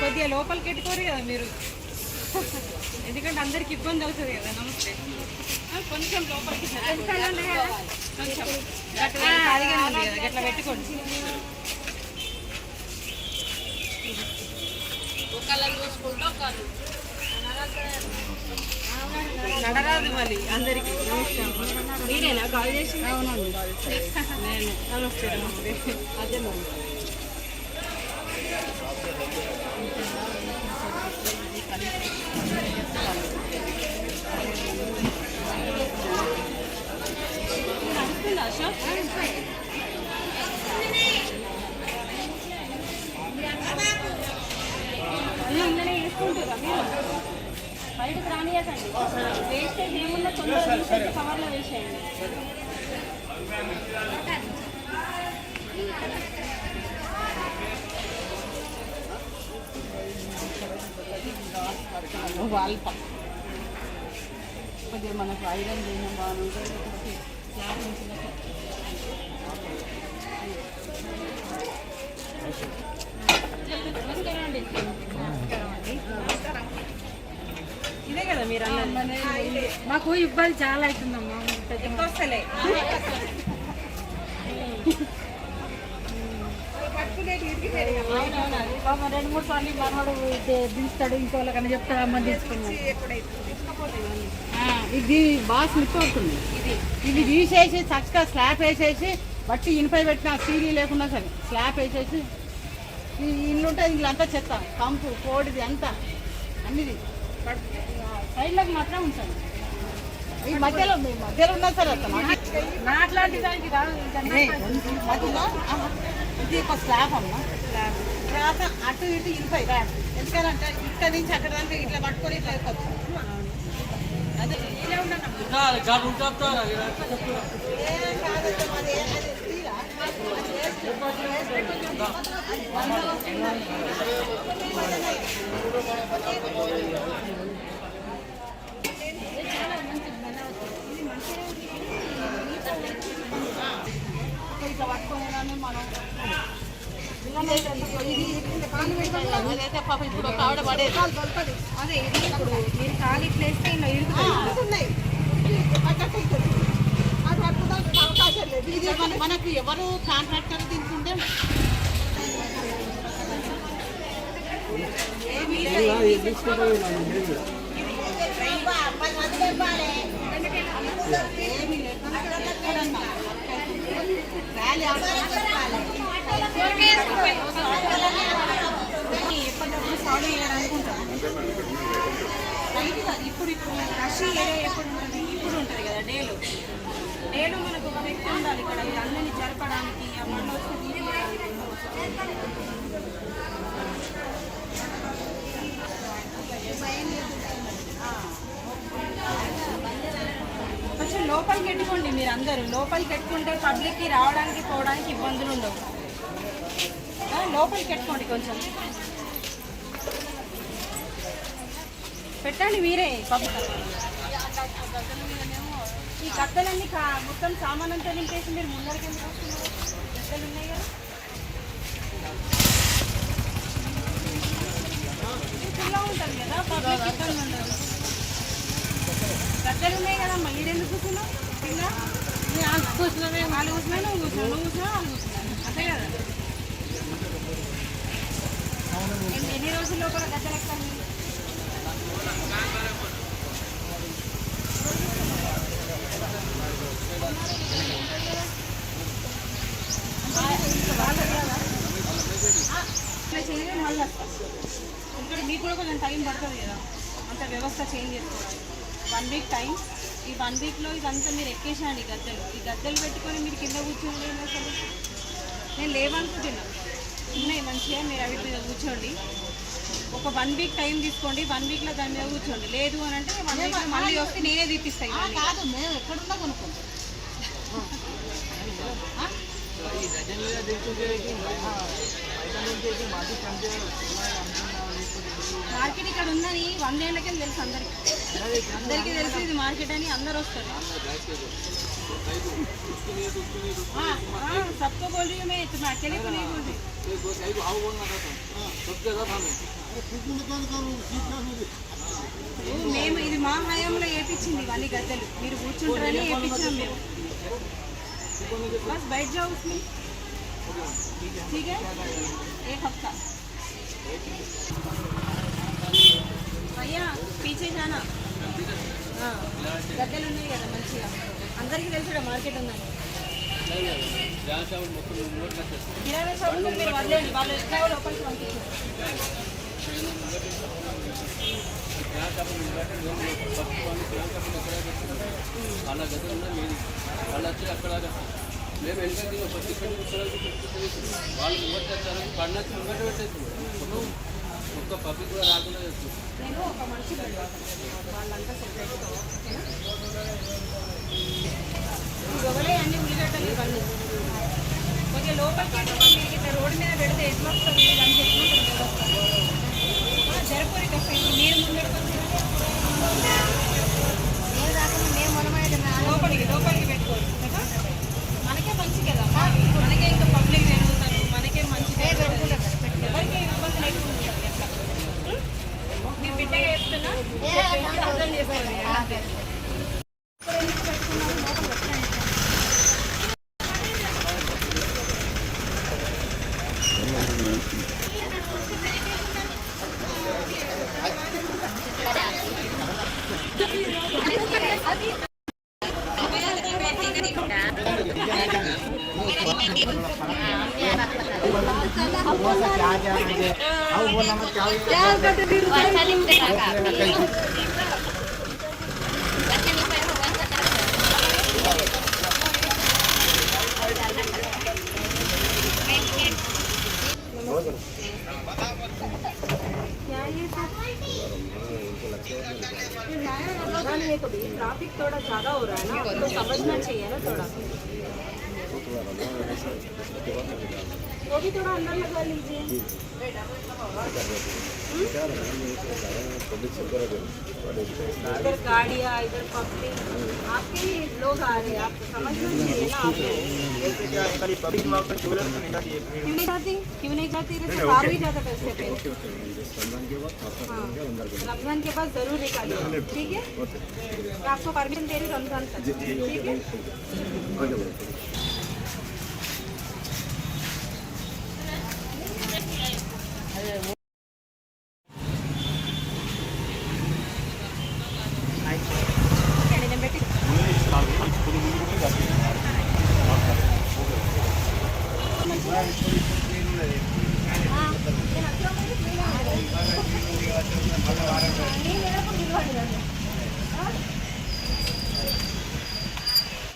కొద్దిగా లోపలికి పెట్టుకోరు కదా మీరు. ఎందుకంటే అందరికి ఇబ్బంది అవుతుంది కదా నమస్తే. కొంచెం లోపలికి కొంచెం. గట్ల పెట్టుకోండి. నడరాదు మళ్ళీ అందరికి. మీరేనా? కాల్ చేసి నమస్తే నమస్తే. అదే బయటకు రానియకండి. వేస్టేజ్ ఏమున్నా తీసేసి కవర్లో వేసేయండి. వాళ్ళు కొద్దిగా మనకు ఐరన్ చేయడం బాగుంటుంది లేకపోతే స్లాబ్ కదా మీరు అన్నది. మాకు ఇబ్బంది చాలా అవుతుందమ్మా. వస్తలే రెండు మూడు సార్లు మనవాడు దించుతాడు ఇంకోళ్ళకన్నా చెప్తాడు అమ్మని తీసుకున్నాడు ఇది బాగా స్లిప్ అవుతుంది. ఇది. తీసేసి చక్కగా స్లాబ్ వేసేసి బట్టి ఇనుపై పెట్టిన సీరీ లేకుండా సరే స్లాబ్ వేసేసి ఈ ఇల్లు ఉంటుంది ఇల్లు అంతా చెత్త కంపు కోడిది అంతా అన్నిది. సైడ్లకు మాత్రం ఉంచండి. ఈ మధ్యలో మీ మధ్యలో ఉన్నా సరే అతను నాట్లాంటి దానికి కాదు మధ్యలో ఇది ఒక స్లాబ్ అమ్మ. తర్వాత అటు ఇటు ఇరుపై ఎందుకంటే ఇక్కడ నుంచి అక్కడ దాకా ఇట్లా పట్టుకొని ఇట్లా ఎక్కొచ్చు అదే. ఇలా ఉండనమ్మా. అదైతే పాప ఇప్పుడు ఒక ఆవిడ పడేది అదే ఇది ఇప్పుడు మీరు కాలు ఇట్లా వేస్తే ఇలా ఇరుగుతుంది ఇది మన- మనకు ఎవరు కాంట్రాక్టర్ తీసుకుంటే ఎప్పటికప్పుడు ఇప్పుడు ఇప్పుడు రష్ ఎప్పుడు ఉంటుంది? ఇప్పుడు ఉంటుంది కదా డేలో. ఒక వ్యక్తి ఉండాలి ఇక్కడ. ఈ జరపడానికి ఆ వచ్చి కొంచెం లోపలికి పెట్టుకోండి మీరు అందరూ. లోపలికి పెట్టుకుంటే పబ్లిక్కి రావడానికి పోవడానికి ఇబ్బందులు ఉండవు. లోపలికి పెట్టుకోండి కొంచెం. పెట్టండి మీరే పబ్లిక్. ఈ కట్టెలన్నీ కా- మొత్తం సామాన్ అంతా నింపేసి మీరు ముందరికి ఎందుకు వస్తున్నారు? కట్టెలు ఉన్నాయి కదా. ఉంటుంది కదా పబ్లిక్ ఇబ్బంది ఉండదు. గద్దెలు ఉన్నాయి కదమ్మా ఈడెందుకు కూర్చున్నావు? కింద వాళ్ళు కూర్చున్నా వాళ్ళు కూర్చున్నా నువ్వు కూర్చున్నావు? నువ్వు కూర్చున్నా వాళ్ళు కూర్చున్నాను అంతే కదా. ఎన్ని- ఎన్ని రోజుల లోపల గద్దెలు ఎక్కాలి? ఇట్లా చేయడం మళ్ళీ వస్తాం ఇక్కడ మీకు కూడా కొంచెం టైం పడుతుంది కదా. అంత వ్యవస్థ చేంజ్ చేసుకోవాలి వన్ వీక్ టైం ఈ వన్ వీక్లో ఇదంతా మీరు ఎక్కేసేయండి ఈ గద్దెలు. ఈ గద్దెలు పెట్టుకొని మీరు కింద కూర్చోండి అసలు నేను లేవనుకుంటున్నా. ఉన్నాయి మంచిగా మీరు అవి మీద కూర్చోండి. ఒక వన్ వీక్ టైం తీసుకోండి. వన్ వీక్లో దాని మీద కూర్చోండి. లేదు అని అంటే వన్ వీక్లో మళ్ళీ వస్తే నేనే తీపిస్తాను. కాదు మేము ఎక్కడున్నా కొనుక్కుంటాం. మార్కెట్ ఇక్కడ ఉందని వందేళ్ళకే తెలుసు అందరికి అందరికీ తెలుసు ఇది మార్కెట్ అని అందరు వస్తారు हाँ, हाँ, सबको बोल रही हूँ मैं तुम अकेले को नहीं बोल रही ఓ, మేము ఇది మా హయాంలో వేపించింది ఇవన్నీ గద్దెలు మీరు కూర్చుంటారని వేపించాం మేము బస్ బయట जाओ उसमें ठीक है అయ్యా పీచే జానా గద్దెలు ఉన్నాయి కదా మంచిగా. అందరికీ తెలుసు మార్కెట్ ఉందని. ఇరవై సంవత్సరాలు మీరు వదిలేండి వాళ్ళు ఎట్లా లోపలికి పంపించారు. అలా గద్దెలు ఉన్నాయి మీరు వాళ్ళు వచ్చి అక్కడ మేము వెనక దిగ ఫస్ట్ ఇక్కడ వాళ్ళు ముంగట వచ్చారు పడినచ్చి ముంగట పెట్టేస్తుంది ఒక్క పబ్లిక్ కూడా రాకుండా చేస్తుంది నేను ఒక మనిషి పెడతాను వాళ్ళంతా సెట్ అయిపోతారు గొడవలే అన్ని ఉల్లిగడ్డలు ఇవన్నీ కొంచెం లోపలికి వెళ్ళి మీకు ఇట్లా రోడ్డు మీద పెడితే ఎట్లా వస్తుంది Gracias. ट्रैफ़िक थोड़ा ज़्यादा हो रहा है ना तो समझना चाहिए ना थोड़ा वो भी थोड़ा अंदर लगा लीजिए। इधर गाड़ियाँ इधर पब्लिक आपके ही लोग आ रहे हैं ना आप। क्यों नहीं जाती? क्यों नहीं जाती? इधर बाहर भी जाता पैसे पे। हाँ। रमज़ान के बाद ज़रूर निकालिए। ठीक है? मैं आपको परमिशन दे रही हूँ रमज़ान तक। ठीक है। Gracias.